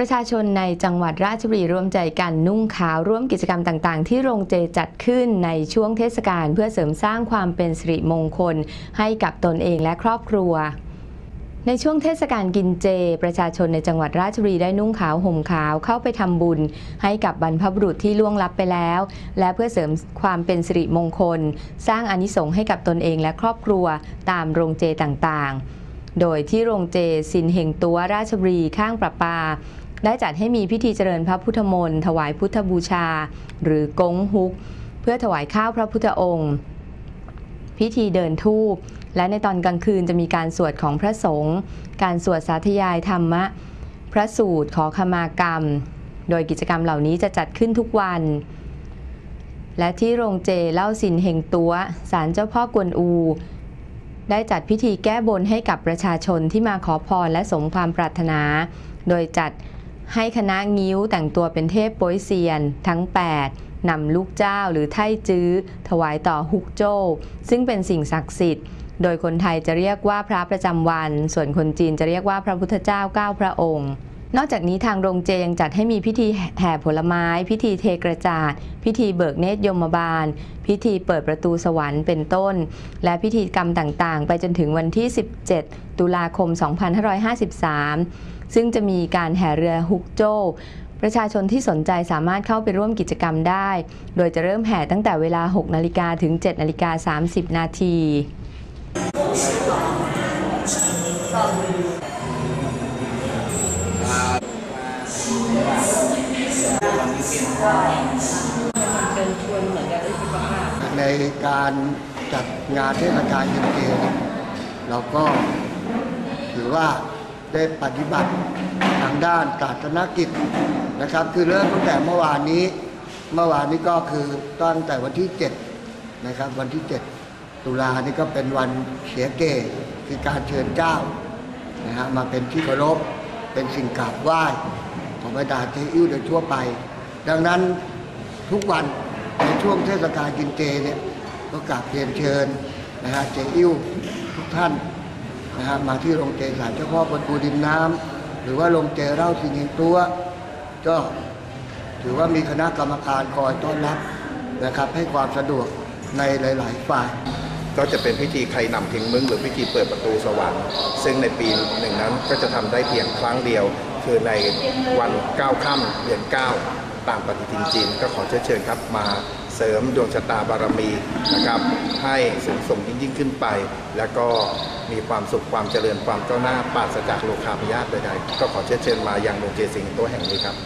ประชาชนในจังหวัดราชบุรีร่วมใจกันนุ่งขาวร่วมกิจกรรมต่างๆ ที่โรงเจจัดขึ้นในช่วงเทศกาลเพื่อเสริมสร้างความเป็นสิริมงคล ให้กับตนเองและครอบครัวในช่วงเทศกาลกินเจ ประชาชนในจังหวัดราชบุรีได้นุ่งขาวห่มขาวเข้าไปทำบุญ ให้กับบรรพบุรุษที่ล่วงลับไปแล้ว และเพื่อเสริมความเป็นสิริมงคล สร้างอานิสงส์ให้กับตนเองและครอบครัวตามโรงเจต่างๆ โดยที่โรงเจสินเฮงตัวราชบุรีข้างประปา ได้จัดให้มีพิธีเจริญพระพุทธมนต์ถวายพุทธบูชา หรือกงฮุก เพื่อถวายข้าวพระพุทธองค์ พิธีเดินทูปและในตอนกลางคืนจะมีการสวดของพระสงฆ์การสวดสาธยายธรรมะ พระสูตรขอขมากรรม โดยกิจกรรมเหล่านี้จะจัดขึ้นทุกวัน และที่โรงเจเล่าสินเฮงตัวศาลเจ้าพ่อกวนอู ได้จัดพิธีแก้บนให้กับประชาชนที่มาขอพรและสมความปรารถนา โดยจัด ให้คณะงิ้วแต่งตัวเป็นเทพโป้ยเซียน ทั้ง 8นำลูกเจ้าหรือไท่จื้อ ถวายต่อฮุกโจ้ซึ่งเป็นสิ่งศักดิ์สิทธิ์ โดยคนไทยจะเรียกว่าพระประจำวัน ส่วนคนจีนจะเรียกว่าพระพุทธเจ้าเก้าพระองค์ นอกจากนี้ทางโรงเจยังจัดให้มีพิธีแห่ผลไม้ พิธีเทกระจาด พิธีเบิกเนตรยมบาล พิธีเปิดประตูสวรรค์เป็นต้น และพิธีกรรมต่างๆ ไปจนถึงวันที่ 17 ตุลาคม 2553 ซึ่งจะมีการแห่เรือฮุกโจ้ประชาชนที่สนใจสามารถเข้าไปร่วมกิจกรรมได้ โดยจะเริ่มแห่ตั้งแต่เวลา 6 นาฬิกาถึง 7 นาฬิกา 30 นาที ในการจัดงานเทศกาลกินเจเนี่ยเราก็ถือว่าได้ปฏิบัติทางด้านศาสนกิจนะครับ คือเริ่มตั้งแต่เมื่อวานนี้ เมื่อวานนี้ก็คือตั้งแต่วันที่ 7 นะครับ วันที่ 7 ตุลานี่ก็เป็นวันเสียเกคือการเชิญเจ้านะฮะมาเป็นที่เคารพเป็นสิ่งกราบไหว้ ของบรดาเจอิ้วโดยทั่วไป ดังนั้นทุกวันในช่วงเทศกาลกินเจเนี่ยก็กราบเรียนเชิญนะฮะเจอิ้วทุกท่านนะฮะมาที่โรงเจสารเจ้าพ่อบนปูดินน้ำหรือว่าโรงเจเล่าสิงห์ตัวก็ถือว่ามีคณะกรรมการคอยต้อนรับนะครับ ให้ความสะดวกในหลาย ๆ ฝ่ายก็จะเป็นพิธีใครนำทิ้งมึงหรือพิธีเปิดประตูสวรรค์ซึ่งในปีหนึ่งนั้นก็จะทำได้เพียงครั้งเดียว คือในวัน9ก้าค่ำเดือน9ตามปฏิทินจีนก็ขอเชิญเชิญครับมาเสริมดวงชะตาบารมีนะครับให้สูงส่งยิ่งยิ่งขึ้นไป แล้วก็มีความสุขความเจริญความก้าวหน้าปราศจากโลคาพยาธิใดๆก็ขอเชิญเชิญมาอย่างโรงเจสิงตัวแห่งนี้ครับ